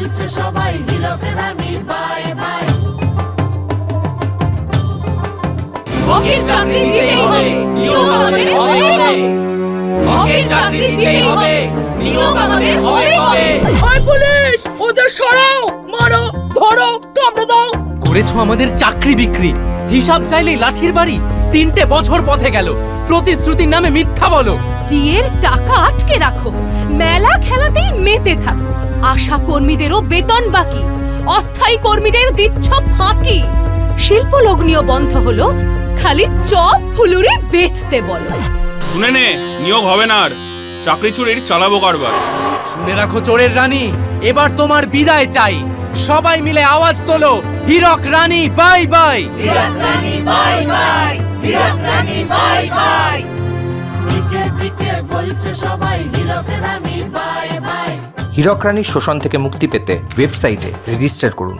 বলছে সবাই হীরক Rani bye by. হকের চাকরি দিতেই হবে নিয়োগ আমাদের হবে হবে হকের চাকরি দিতেই হবে নিয়োগ আমাদের হবে হবে ওই পুলিশ ওদের সরাও মারো ধরো কামড়ে দাও। করেছ আমাদের চাকরি বিক্রি। হিসাব চাইলেই লাঠির বাড়ি তিনটে বছর পথে গেল। প্রতিশ্রুতির নামে মিথ্যা বলো। টিএর টাকা আটকে রাখো। মেতে থাকো। আশা কর্মীদেরও বেতন বাকি। অস্থায়ী কর্মীদের দিচ্ছ ফাঁকি। শিল্প লগ্নীয় বন্ধ হলো। খালি চপ ফুলুরি বেচতে বলো। শুনে নে নিয়োগ হবে না আর। চাকরি চুরির চালাবো কারবার। শুনে রাখো চোরের রানী এবার তোমার বিদায় চাই। সবাই মিলে আওয়াজ তোলো Hirak Rani bye bye. Hirak Rani bye bye. Hirak Rani bye bye. Hirak রানীর শোষণ থেকে মুক্তি পেতে ওয়েবসাইটে রেজিস্টার করুন।